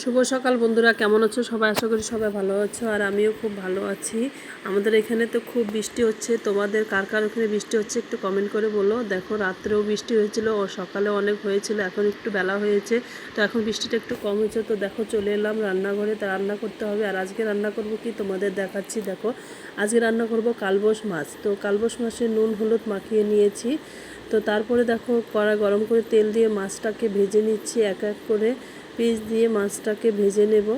শুভ সকাল বন্ধুরা, কেমন আছো? সবাই আশা করি সবাই ভালো আছো আর আমিও খুব ভালো আছি। আমাদের এখানে তো খুব বৃষ্টি হচ্ছে, তোমাদের কার কার ওখানে বৃষ্টি হচ্ছে একটু কমেন্ট করে বলো। দেখো, রাত্রেও বৃষ্টি হয়েছিল ও সকালে অনেক হয়েছিল, এখন একটু বেলা হয়েছে, তো এখন বৃষ্টিটা একটু কম হয়েছে। তো দেখো, চলে এলাম রান্নাঘরে, তা রান্না করতে হবে। আর আজকে রান্না করব কি? তোমাদের দেখাচ্ছি, দেখো। আজকে রান্না করব কালবোস মাছ। তো কালবোস মাছের নুন, হলুদ মাখিয়ে নিয়েছি। তো তারপরে দেখো কড়া গরম করে তেল দিয়ে মাছটাকে ভেজে নিচ্ছি, এক এক করে পিস দিয়ে মাছটাকে ভেজে নেব।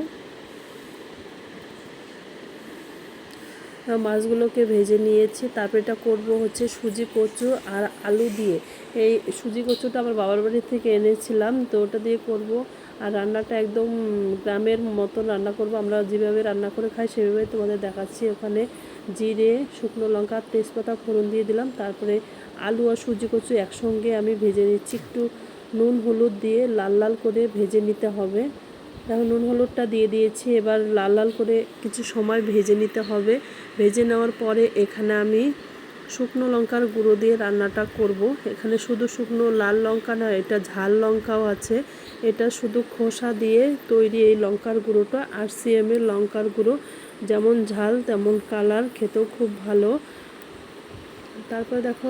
মাছগুলোকে ভেজে নিয়েছি। তারপর এটা করব হচ্ছে সুজি কচু আর আলু দিয়ে। এই সুজি কচুটা আমার বাবার বাড়ি থেকে এনেছিলাম, তো ওটা দিয়ে করব। আর রান্নাটা একদম গ্রামের মতন রান্না করব। আমরা যেভাবে রান্না করে খাই সেভাবে তোমাদের দেখাচ্ছি। ওখানে জিরে, শুকনো লঙ্কা, তেজপাতা, ফোড়ন দিয়ে দিলাম। তারপরে আলু আর সুজি কচু একসঙ্গে আমি ভেজে নিচ্ছি। একটু নুন, হলুদ দিয়ে লাল লাল করে ভেজে নিতে হবে। দেখো, নুন হলুদটা দিয়ে দিয়েছি, এবার লাল লাল করে কিছু সময় ভেজে নিতে হবে। ভেজে নেওয়ার পরে এখানে আমি শুকনো লঙ্কার গুঁড়ো দিয়ে রান্নাটা করব। এখানে শুধু শুকনো লাল লঙ্কা না, এটা ঝাল লঙ্কাও আছে। এটা শুধু খোসা দিয়ে তৈরি এই লঙ্কার গুঁড়োটা, আর সিএমের লঙ্কার গুঁড়ো। যেমন ঝাল, তেমন কালার, খেতেও খুব ভালো। তারপরে দেখো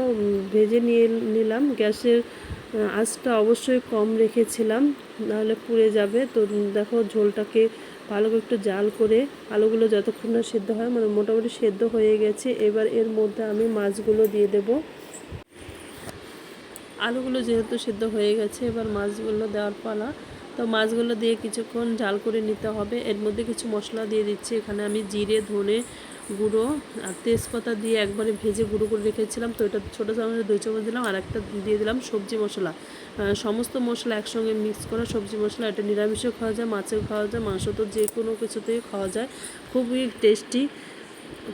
ভেজে নিয়ে নিলাম। গ্যাসের আঁচটা অবশ্যই কম রেখেছিলাম, নাহলে পুড়ে যাবে। তো দেখো, ঝোলটাকে ভালো করে একটু জাল করে আলুগুলো যতক্ষণ না সেদ্ধ হয় মানে মোটামুটি সেদ্ধ হয়ে গেছে। এবার এর মধ্যে আমি মাছগুলো দিয়ে দেব। আলুগুলো যেহেতু সেদ্ধ হয়ে গেছে, এবার মাছগুলো দেওয়ার পালা। তো, মাছগুলো দিয়ে কিছুক্ষণ জাল করে নিতে হবে। এর মধ্যে কিছু মশলা দিয়ে দিচ্ছি। এখানে আমি জিরে, ধনে গুঁড়ো আর তেজপাতা দিয়ে একবারে ভেজে গুঁড়ো করে রেখেছিলাম। তো এটা ছোটো চামচে দুই চামচ দিলাম আর একটা দিয়ে দিলাম সবজি মশলা। সমস্ত মশলা একসঙ্গে মিক্স করা সবজি মশলা, এটা নিরামিষও খাওয়া যায়, মাছেও খাওয়া যায়, মাংস তো যে কোনো কিছুতেই খাওয়া যায়। খুবই টেস্টি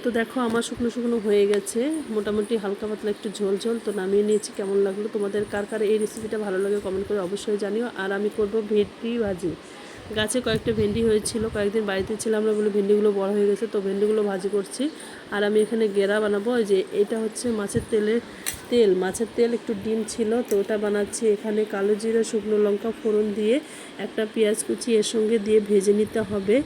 তো দেখো আমার শুকনো শুকনো হয়ে গেছে। মোটামুটি হালকা পাতলা একটু ঝোল ঝোল। তো নামিয়ে নিয়েছি, কেমন লাগল? তোমাদের কার কার এই রেসিপিটা ভালো লাগে কমেন্ট করে অবশ্যই জানিও। আর আমি করব ভেটকি ভাজি। গাছে কয়েকটা ভেন্ডি হয়েছিল, কয়েকদিন বাড়িতে ছিলাম, আমরা বলে ভেন্ডিগুলো বড় হয়ে গেছে, তো ভেন্ডিগুলো ভাজি করছি। আর আমি এখানে গেরা বানাবো যে এটা হচ্ছে মাছের তেলের তেল, মাছের তেল একটু ডিম ছিল, তো ওটা বানাচ্ছি এখানে কালো জিরা, শুকনো লঙ্কা ফোড়ন দিয়ে একটা পেঁয়াজ কুচি এর সঙ্গে দিয়ে ভেজে নিতে হবে।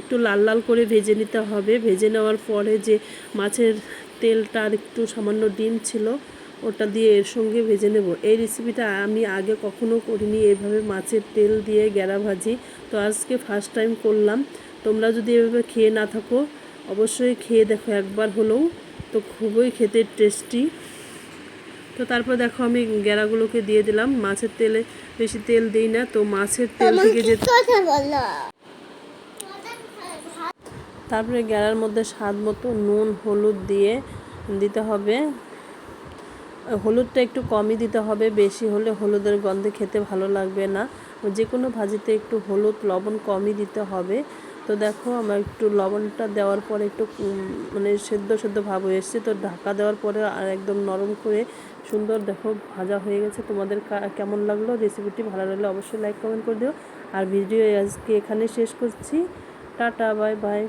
একটু লাল লাল করে ভেজে নিতে হবে, ভেজে নেওয়ার পরে যে মাছের তেলটা আর একটু সামান্য ডিম ছিল ওটা দিয়ে এর সঙ্গে ভেজে নেব। এই রেসিপিটা আমি আগে কখনো করিনি। এভাবে মাছের তেল দিয়ে গ্যারা ভাজি। তো আজকে ফার্স্ট টাইম করলাম। তোমরা যদি এভাবে খেয়ে না থাকো অবশ্যই খেয়ে দেখো একবার হলেও। তো খুবই খেতে টেস্টি তো তারপর দেখো আমি গ্যারাগুলোকে দিয়ে দিলাম। মাছের তেলে বেশি তেল দিই না। তো মাছের তেল থেকে যে তারপরে গ্যারার মধ্যে স্বাদ মতো নুন হলুদ দিয়ে দিতে হবে। হলুদটা একটু কমই দিতে হবে, বেশি হলে হলুদের গন্ধে খেতে ভালো লাগবে না। যে কোনো ভাজিতে একটু হলুদ, লবণ কমই দিতে হবে। তো দেখো, আমার একটু লবণটা দেওয়ার পরে একটু মানে সেদ্ধ সেদ্ধ ভাব হয়ে এসছে। তো ঢাকা দেওয়ার পরে আর একদম নরম করে সুন্দর দেখো ভাজা হয়ে গেছে। তোমাদের কেমন লাগল? রেসিপিটি ভালো লাগলে অবশ্যই লাইক, কমেন্ট করে দিও। আর ভিডিও আজকে এখানে শেষ করছি। Tata, bye bye.